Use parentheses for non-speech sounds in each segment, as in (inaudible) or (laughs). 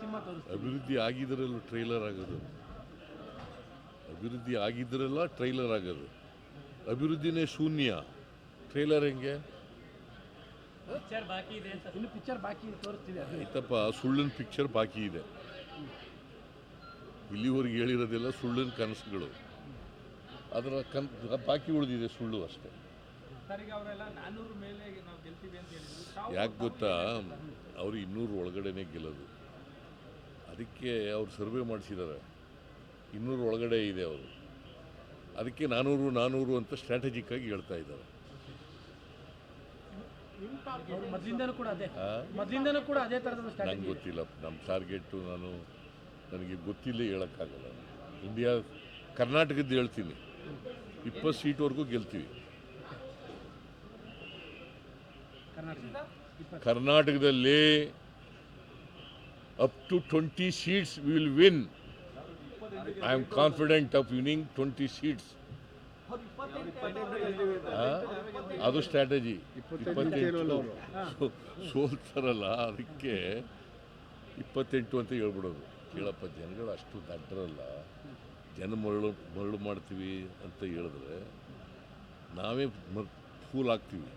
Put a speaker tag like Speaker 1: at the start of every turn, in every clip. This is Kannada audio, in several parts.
Speaker 1: ಸಿನಿಮಾ ತೋರಿಸ್ತೀವಿ.
Speaker 2: ಅಭಿವೃದ್ಧಿ ಆಗಿದ್ದರಲ್ಲ ಟ್ರೈಲರ್ ಆಗೋದು. ಅಭಿವೃದ್ಧಿ ಆಗಿದ್ದರಲ್ಲ ಟ್ರೈಲರ್ ಆಗೋದು. ಅಭಿವೃದ್ಧಿನೇ ಶೂನ್ಯ. ಟ್ರೈಲರ್ ಹೆಂಗೆ?
Speaker 3: ಇತ್ತಪ್ಪ ಬಾಕಿ ಇದೆ ಅಂತ.
Speaker 1: ಇನ್ನು ಪಿಕ್ಚರ್ ಬಾಕಿ ತೋರಿಸ್ತೀವಿ ಅದು.
Speaker 2: ಆಯ್ತಪ್ಪ ಸುಳ್ಳಿನ ಪಿಕ್ಚರ್ ಬಾಕಿ ಇದೆ. ಇಲ್ಲಿವರೆಗೆ ಹೇಳಿರೋದೆಲ್ಲ ಸುಳ್ಳಿನ ಕನಸುಗಳು. ಅದರ ಕನ್ ಬಾಕಿ ಉಳಿದಿದೆ ಸುಳ್ಳು ಅಷ್ಟೇ.
Speaker 3: ನಾವು
Speaker 2: ಯಾಕೆ ಗೊತ್ತಾ? ಅವರು ಇನ್ನೂರು ಒಳಗಡೆನೇ ಗೆಲ್ಲೋದು. ಅದಕ್ಕೆ ಅವರು ಸರ್ವೆ ಮಾಡಿಸಿದ್ದಾರೆ ಇನ್ನೂರು ಒಳಗಡೆ ಇದೆ ಅವರು. ಅದಕ್ಕೆ ನಾನ್ನೂರು ನಾನ್ನೂರು ಅಂತ ಸ್ಟ್ರಾಟಜಿಕ್ ಆಗಿ ಹೇಳ್ತಾ ಇದ್ದಾರೆ. ನಂಗೆ ಗೊತ್ತಿಲ್ಲ. ನಮ್ಮ ಟಾರ್ಗೆಟು ನಾನು ನನಗೆ ಗೊತ್ತಿಲ್ಲ ಹೇಳೋಕ್ಕಾಗಲ್ಲ. ಇಂಡಿಯಾ ಕರ್ನಾಟಕದ್ದು ಹೇಳ್ತೀನಿ. ಇಪ್ಪತ್ತು ಸೀಟ್ವರೆಗೂ ಗೆಲ್ತೀವಿ. ಕರ್ನಾಟಕದಲ್ಲಿ up to twenty seats will win I am confident of winning twenty seats ಅದು ಸ್ಟ್ರಾಟಜಿ ಇಪ್ಪತ್ತೆಂಟು. ಸೋಲ್ತಾರಲ್ಲ, ಅದಕ್ಕೆ ಇಪ್ಪತ್ತೆಂಟು ಅಂತ ಹೇಳ್ಬಿಡೋದು. ಕೇಳಪ್ಪ, ಜನಗಳು ಅಷ್ಟು ದಡ್ಡರಲ್ಲ ಜನ ಮರಳು ಮರಳು ಮಾಡ್ತೀವಿ ಅಂತ ಹೇಳಿದ್ರೆ ನಾವೇ ಫೂಲ್ ಆಗ್ತೀವಿ.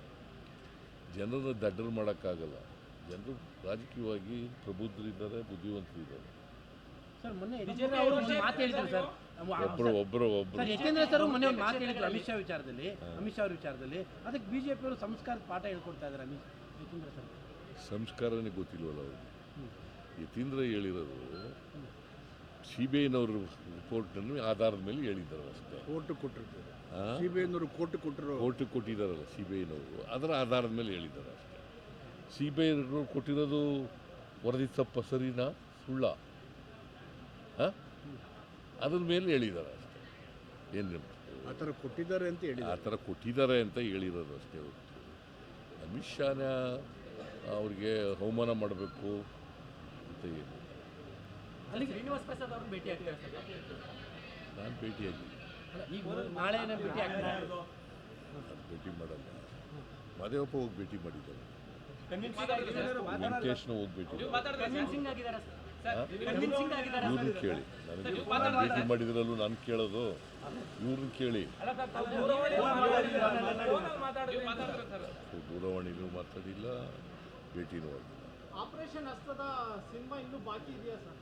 Speaker 2: ಜನರನ್ನ ದಡ್ಡರು ಮಾಡೋಕ್ಕಾಗಲ್ಲ. ಜನರು ರಾಜಕೀಯವಾಗಿ ಪ್ರಬುದ್ಧರಿದ್ದಾರೆ ಬುದ್ಧಿವಂತರಿದ್ದಾರೆ.
Speaker 1: ಸರ್ ಮೊನ್ನೆ ಅವರು ಒಂದು ಮಾತು ಹೇಳಿದ್ರು ಸರ್.
Speaker 2: ಒಬ್ಬರು ಒಬ್ಬರು ಒಬ್ಬರು
Speaker 1: ಸರ್ ಯತೀಂದ್ರ ಸರ್ ಮೊನ್ನೆ ಒಂದು ಮಾತು ಹೇಳಿದ್ರು ಅಮಿತ್ ಶಾ ವಿಚಾರದಲ್ಲಿ. ಅಮಿತ್ ಶಾ ಅವ್ರ ವಿಚಾರದಲ್ಲಿ. ಅದಕ್ಕೆ ಬಿಜೆಪಿ ಅವರು ಸಂಸ್ಕಾರದ ಪಾಠ ಹೇಳ್ಕೊಡ್ತಾ ಇದ್ದಾರೆ ಅಮಿತ್ ಯತೀಂದ್ರ ಸರ್.
Speaker 2: ಸಂಸ್ಕಾರನೇ ಗೊತ್ತಿಲ್ವಲ್ಲ ಅವರು ಯತೀಂದ್ರ ಹೇಳಿರೋದು ಸಿ ಬಿ ಐನವರು ರಿಪೋರ್ಟ್ನಲ್ಲಿ ಆಧಾರದ ಮೇಲೆ ಹೇಳಿದ್ದಾರೆ ಅಷ್ಟೇ.
Speaker 4: ಕೋರ್ಟ್ ಕೊಟ್ಟಿರ್ತಾರೆ? ಸಿ ಬಿ ಐನವರು ಕೋರ್ಟ್ ಕೊಟ್ಟಿರೋ
Speaker 2: ಕೋರ್ಟ್ ಕೊಟ್ಟಿದ್ದಾರಲ್ಲ ಸಿ ಬಿ ಐನವರು ಅದರ ಆಧಾರದ ಮೇಲೆ ಹೇಳಿದ್ದಾರೆ ಅಷ್ಟೇ. ಸಿ ಬಿ ಐನವರು ಕೊಟ್ಟಿರೋದು ವರದಿ ತಪ್ಪ ಸರಿನಾ? ಸುಳ್ಳ. ಆ? ಅದ್ರ ಮೇಲೆ ಹೇಳಿದ್ದಾರೆ ಅಷ್ಟೇ. ಏನು
Speaker 4: ಆ ಥರ ಕೊಟ್ಟಿದ್ದಾರೆ ಅಂತ ಹೇಳಿ
Speaker 2: ಆ ಥರ ಕೊಟ್ಟಿದ್ದಾರೆ ಅಂತ ಹೇಳಿರೋದು ಅಷ್ಟೇ ಹೊರತು. ಅಮಿತ್ ಶಾನ ಅವ್ರಿಗೆ ಅವಮಾನ ಮಾಡಬೇಕು ಅಂತ ಏನು?
Speaker 3: ಅಲ್ಲಿಗೆ ಶ್ರೀನಿವಾಸ್ ಪ್ರಸಾದ್ ಅವ್ರನ್ನ ಭೇಟಿ ಆಗ್ತಾರೆ
Speaker 2: ನಾನು ಭೇಟಿಯಾಗಿ
Speaker 1: ಈಗ ನಾಳೆ ಭೇಟಿ ಆಗ್ತಾರೆ?
Speaker 2: ಭೇಟಿ ಮಾಡಲ್ಲ. ಮಾದೇವಪ್ಪ ಹೋಗಿ ಭೇಟಿ ಮಾಡಿದ್ದಾರೆ. ವೆಂಕಟೇಶ್ನ ಹೋಗಿ ಭೇಟಿ ಇವ್ರನ್ನ ಕೇಳಿ. ನನಗೆ ಭೇಟಿ ಮಾಡಿದ್ರಲ್ಲೂ ನಾನು ಕೇಳೋದು. ಇವ್ರನ್ನ ಕೇಳಿ. ದೂರವಾಣಿನೂ ಮಾತಾಡಿಲ್ಲ ಭೇಟಿನೂ ಆಗಿಲ್ಲ
Speaker 5: ಆಪರೇಷನ್ ಹಸ್ತದ ಸಿನಿಮಾ ಇನ್ನೂ ಬಾಕಿ ಇದೆಯಾ ಸರ್?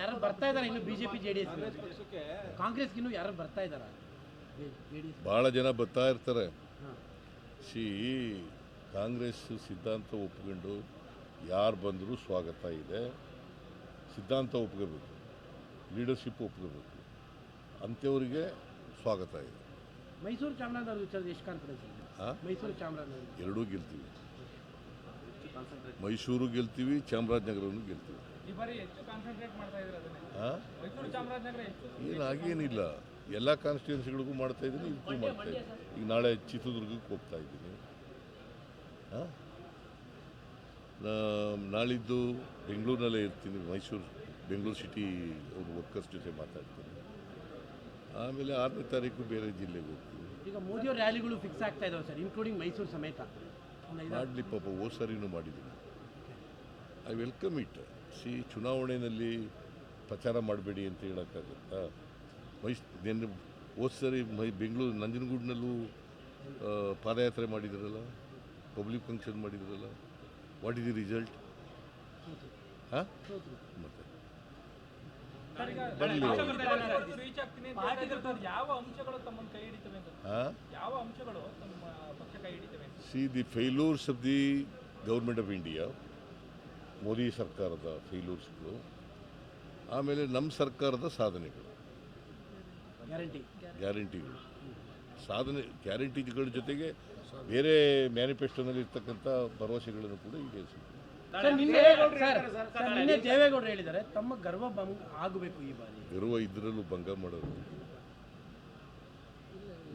Speaker 1: ಯಾರು ಬರ್ತಾ ಇದ್ದಾರೆ ಇನ್ನು ಬಿಜೆಪಿ ಜೆ ಡಿ ಎಸ್ ಕಾಂಗ್ರೆಸ್ಗೆ ಇನ್ನು ಯಾರು ಬರ್ತಾ ಇದ್ದಾರೆ? ಬಹಳ
Speaker 2: ಭಾಳ ಜನ ಬರ್ತಾ ಇರ್ತಾರೆ. ಸಿ ಕಾಂಗ್ರೆಸ್ ಸಿದ್ಧಾಂತ ಒಪ್ಕೊಂಡು ಯಾರು ಬಂದರೂ ಸ್ವಾಗತ ಇದೆ. ಸಿದ್ಧಾಂತ ಒಪ್ಕೋಬೇಕು. ಲೀಡರ್ಶಿಪ್ ಒಪ್ಕೋಬೇಕು. ಅಂಥವ್ರಿಗೆ ಸ್ವಾಗತ ಇದೆ.
Speaker 1: ಮೈಸೂರು ಚಾಮರಾಜನಗರ ಎಷ್ಟು ಕಾನ್ಫಿಡೆನ್ಸ್ ಮೈಸೂರು ಚಾಮರಾಜನಗರ.
Speaker 2: ಎರಡೂ ಗೆಲ್ತೀವಿ. ಮೈಸೂರು ಗೆಲ್ತೀವಿ ಚಾಮರಾಜನಗರನು ಗೆಲ್ತೀವಿ.
Speaker 3: ಈ ಬಾರಿ ಹೆಚ್ಚು ಕಾನ್ಸಂಟ್ರೇಟ್ ಮಾಡ್ತಾ ಇದ್ದಾರೆ ಅದನ್ನೇ?
Speaker 2: ಹಾಂ
Speaker 3: ಮೈಸೂರು ಚಾಮರಾಜನಗರ ಹೆಚ್ಚು?
Speaker 2: ಏನು ಹಾಗೇನಿಲ್ಲ. ಎಲ್ಲ ಕಾನ್ಸ್ಟಿಟ್ಯೂನ್ಸಿಗಳಿಗೂ ಮಾಡ್ತಾ ಇದ್ದೀನಿ ಇದಕ್ಕೂ ಮಾಡ್ತಾ ಇದ್ದೀನಿ. ಈಗ ನಾಳೆ ಚಿತ್ರದುರ್ಗಕ್ಕೆ ಹೋಗ್ತಾ ಇದ್ದೀನಿ. ನಾಳಿದ್ದು ಬೆಂಗಳೂರಿನಲ್ಲೇ ಇರ್ತೀನಿ ಮೈಸೂರು ಬೆಂಗಳೂರು ಸಿಟಿ ಅವ್ರ ವರ್ಕರ್ಸ್ ಜೊತೆ ಮಾತಾಡ್ತೀನಿ. ಆಮೇಲೆ ಆರನೇ ತಾರೀಕು ಬೇರೆ ಜಿಲ್ಲೆಗೆ ಹೋಗ್ತೀನಿ.
Speaker 1: ಈಗ ಮೋದಿ ರ್ಯಾಲಿಗಳು ಫಿಕ್ಸ್ ಆಗ್ತಾ ಇದಾವೆ ಸರ್ ಇನ್ಕ್ಲೂಡಿಂಗ್ ಮೈಸೂರು ಸಮೇತ.
Speaker 2: ಮಾಡಲಿ ಪಾಪ ಓ ಸರಿನೂ ಮಾಡಿದ್ದೀನಿ. ಐ ವೆಲ್ಕಮ್ ಇಟ್ ಸಿ ಚುನಾವಣೆಯಲ್ಲಿ ಪ್ರಚಾರ ಮಾಡಬೇಡಿ ಅಂತ ಹೇಳೋಕ್ಕಾಗುತ್ತಾ ಮೈಸ್ ನಿನ್ನೆ ಹೋದ ಸರಿ ಮೈ ಬೆಂಗಳೂರು ನಂಜನಗೂಡಿನಲ್ಲೂ ಪಾದಯಾತ್ರೆ ಮಾಡಿದ್ರಲ್ಲ? ಪಬ್ಲಿಕ್ ಫಂಕ್ಷನ್ ಮಾಡಿದ್ರಲ್ಲ? ವಾಟ್ ಇಸ್ ದಿ ರಿಸಲ್ಟ್ ಹಾಂ? ಮತ್ತೆ? See the failures of the government of India. Modi ಸರ್ಕಾರದ ಫೇಲ್ಯೂರ್ಸ್ಗಳು ಆಮೇಲೆ ನಮ್ಮ ಸರ್ಕಾರದ ಸಾಧನೆಗಳು.
Speaker 1: ಗ್ಯಾರಂಟಿ
Speaker 2: ಗ್ಯಾರಂಟಿಗಳು ಸಾಧನೆ ಗ್ಯಾರಂಟಿಗಳ ಜೊತೆಗೆ ಬೇರೆ ಮ್ಯಾನಿಫೆಸ್ಟೋನಲ್ಲಿ ಇರ್ತಕ್ಕಂಥ ಭರವಸೆಗಳನ್ನು ಕೂಡ
Speaker 1: ಈಗ ದೇವೇಗೌಡರು ಹೇಳಿದ್ದಾರೆ ತಮ್ಮ ಗರ್ವ ಭಂಗ ಆಗಬೇಕು ಈ ಬಾರಿ.
Speaker 2: ಗರ್ವ ಇದ್ರಲ್ಲೂ ಭಂಗ ಮಾಡೋದು.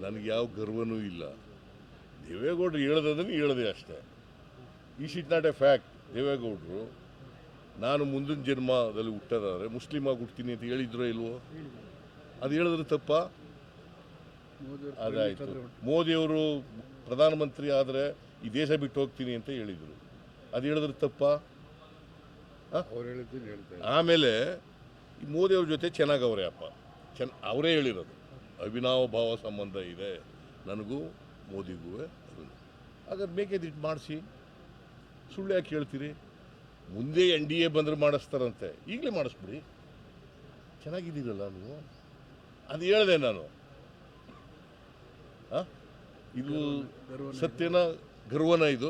Speaker 2: ನನಗೆ ಯಾವ ಗರ್ವನೂ ಇಲ್ಲ. ದೇವೇಗೌಡರು ಹೇಳೋದನ್ನು ಹೇಳದೆ ಅಷ್ಟೇ. ಈ ಇಟ್ ನಾಟ್ ಎ ಫ್ಯಾಕ್ಟ್ ದೇವೇಗೌಡರು ನಾನು ಮುಂದಿನ ಜನ್ಮದಲ್ಲಿ ಹುಟ್ಟೋದಾದ್ರೆ ಮುಸ್ಲಿಮ್ ಆಗಿ ಹುಡ್ತೀನಿ ಅಂತ ಹೇಳಿದ್ರೋ ಇಲ್ವೋ? ಅದು ಹೇಳಿದ್ರೆ ತಪ್ಪ? ಅದಾಯಿತು. ಮೋದಿಯವರು ಪ್ರಧಾನಮಂತ್ರಿ ಆದರೆ ಈ ದೇಶ ಬಿಟ್ಟು ಹೋಗ್ತೀನಿ ಅಂತ ಹೇಳಿದರು. ಅದು ಹೇಳಿದ್ರೆ ತಪ್ಪ? ಆಮೇಲೆ ಈ ಮೋದಿಯವ್ರ ಜೊತೆ ಚೆನ್ನಾಗವ್ರೆ ಅಪ್ಪ. ಚೆನ್ನ ಅವರೇ ಹೇಳಿರೋದು. ಅವಿನಾವ ಭಾವ ಸಂಬಂಧ ಇದೆ. ನನಗೂ ಮೋದಿಗೂ ಹಾಗಾದ್ರೆ ಬೇಕಿದ್ದು ಮಾಡಿಸಿ. ಸುಳ್ಳು ಯಾಕೆ ಹೇಳ್ತೀರಿ ಮುಂದೆ ಎನ್ ಡಿ ಎ ಬಂದರೆ ಮಾಡಿಸ್ತಾರಂತೆ. ಈಗಲೇ ಮಾಡಿಸ್ಬಿಡಿ. ಚೆನ್ನಾಗಿದ್ದೀರಲ್ಲ ನೀವು? ಅದು ಹೇಳಿದೆ ನಾನು? ಇದು ಸತ್ಯನ ಗರ್ವನ ಇದು?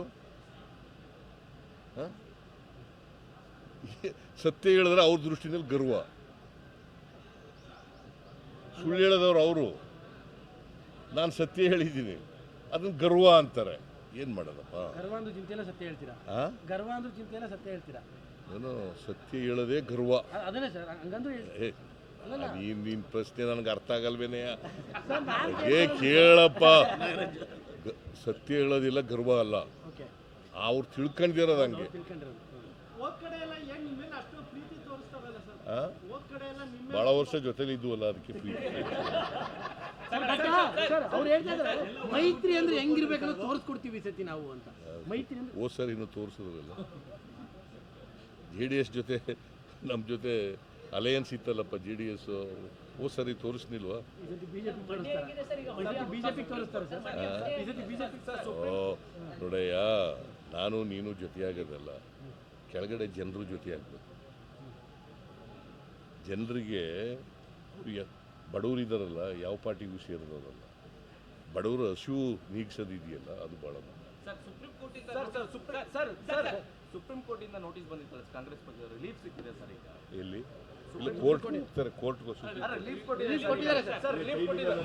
Speaker 2: ಸತ್ಯ ಹೇಳಿದ್ರೆ ಅವ್ರ ದೃಷ್ಟಿನಲ್ಲಿ ಗರ್ವ. ಸುಳ್ಳು ಹೇಳಿದವ್ರು ಅವರು. ನಾನು ಸತ್ಯ ಹೇಳಿದ್ದೀನಿ. ಅದನ್ನ ಗರ್ವ ಅಂತಾರೆ. ಏನು ಮಾಡೋದಪ್ಪ?
Speaker 1: ಗರ್ವ ಅಂದ್ರೆ ಚಿಂತೆಯಲ್ಲ ಸತ್ಯ ಹೇಳ್ತೀರಾ?
Speaker 2: ಆ?
Speaker 1: ಗರ್ವ ಅಂದ್ರೆ ಚಿಂತೆಲ್ಲ ಸತ್ಯ ಹೇಳ್ತೀರಾ?
Speaker 2: ಏನು ಸತ್ಯ ಹೇಳೋದೇ ಗರ್ವ.
Speaker 1: ಅ- ಅದನ್ನೇ ಸರ್ ಹಂಗಂದ್ರೆ ಹೇಳಿ
Speaker 2: ಏ ನೀನು ನಿನ್ನ ಪ್ರಶ್ನೆ ನನಗೆ ಅರ್ಥ ಆಗಲ್ವೇನೆ.
Speaker 1: ಸರ್ ನಾನು
Speaker 2: ಏ ಕೇಳಪ್ಪ. ಗ- ಸತ್ಯ ಹೇಳೋದಿಲ್ಲ ಗರ್ವ ಅಲ್ಲ.
Speaker 1: ಓಕೆ.
Speaker 2: ಅವ್ರು ತಿಳ್ಕೊಂಡಿರೋದು ಹಂಗೆ.
Speaker 1: ತಿಳ್ಕೊಂಡಿರೋದು
Speaker 5: ಹೋದ್ ಕಡೆ ಎಲ್ಲ ಏನ್ ನಿಮ್ಮ ಮೇಲೆ ಅಷ್ಟು ಪ್ರೀತಿ ಸರ್?
Speaker 2: ಆ?
Speaker 5: ಹೋದ್ ಕಡೆ ಎಲ್ಲ ನಿಮ್ಮ
Speaker 2: ಭಾಳ ವರ್ಷ ಜೊತೆಲಿ ಇದ್ವಲ್ಲ ಅದಕ್ಕೆ ಪ್ರೀತಿ. (laughs)
Speaker 1: ಅವ್ರು ಹೇಳ್ತಾ ಇದ್ದಾರೆ ಮೈತ್ರಿ ಅಂದ್ರೆ ಹೆಂಗಿರ್ಬೇಕಂತ ತೋರಿಸ್ಕೊಡ್ತೀವಿ ಸತಿ ನಾವು ಅಂತ. ಮೈತ್ರಿ ಅಂದ್ರೆ
Speaker 2: ಓ ಸರ್ ಇನ್ನು ತೋರಿಸಿದ್ರಲ್ಲ. ಜೆ ಡಿ ಎಸ್ ಜೊತೆ ನಮ್ಮ ಜೊತೆ ಅಲಯನ್ಸ್ ಇತ್ತಲ್ಲಪ್ಪ ಜಿ ಡಿ ಎಸ್ ಓ ಸರಿ ತೋರಿಸ್ನಿಲ್ವಾ? ಓ ನೋಡಯ್ಯ ನಾನು ನೀನು ಜೊತೆಯಾಗೋದಲ್ಲ. ಕೆಳಗಡೆ ಜನರು ಜೊತೆಯಾಗಬೇಕು. ಜನರಿಗೆ ಬಡವರಿದ್ದಾರಲ್ಲ ಯಾವ ಪಾರ್ಟಿಗೂ ಸೇರಿದವರಲ್ಲ ಬಡವರು ಹಸಿವು ನೀಗಿಸೋದಿದೆಯಲ್ಲ ಅದು ಭಾಳ
Speaker 6: supreme ಕೋರ್ಟಿಂದ sir sir supreme sir sir supreme ಕೋರ್ಟಿಂದ notice ಬಂದಿತ್ತಲ್ಲ ಕಾಂಗ್ರೆಸ್ ಪಕ್ಷ ರಿಲೀಫ್ ಸಿಕ್ಕಿದೆ ಸರ್ ಈಗ.
Speaker 2: ಎಲ್ಲಿ? ಇಲ್ಲ ಕೋರ್ಟ್ ಹೋಗ್ತಾರೆ ಕೋರ್ಟ್
Speaker 6: ರಿಲೀಫ್ ಕೊಟ್ಟಿದ್ದಾರೆ ಸರ್ ರಿಲೀಫ್ ಕೊಟ್ಟಿದ್ದಾರೆ.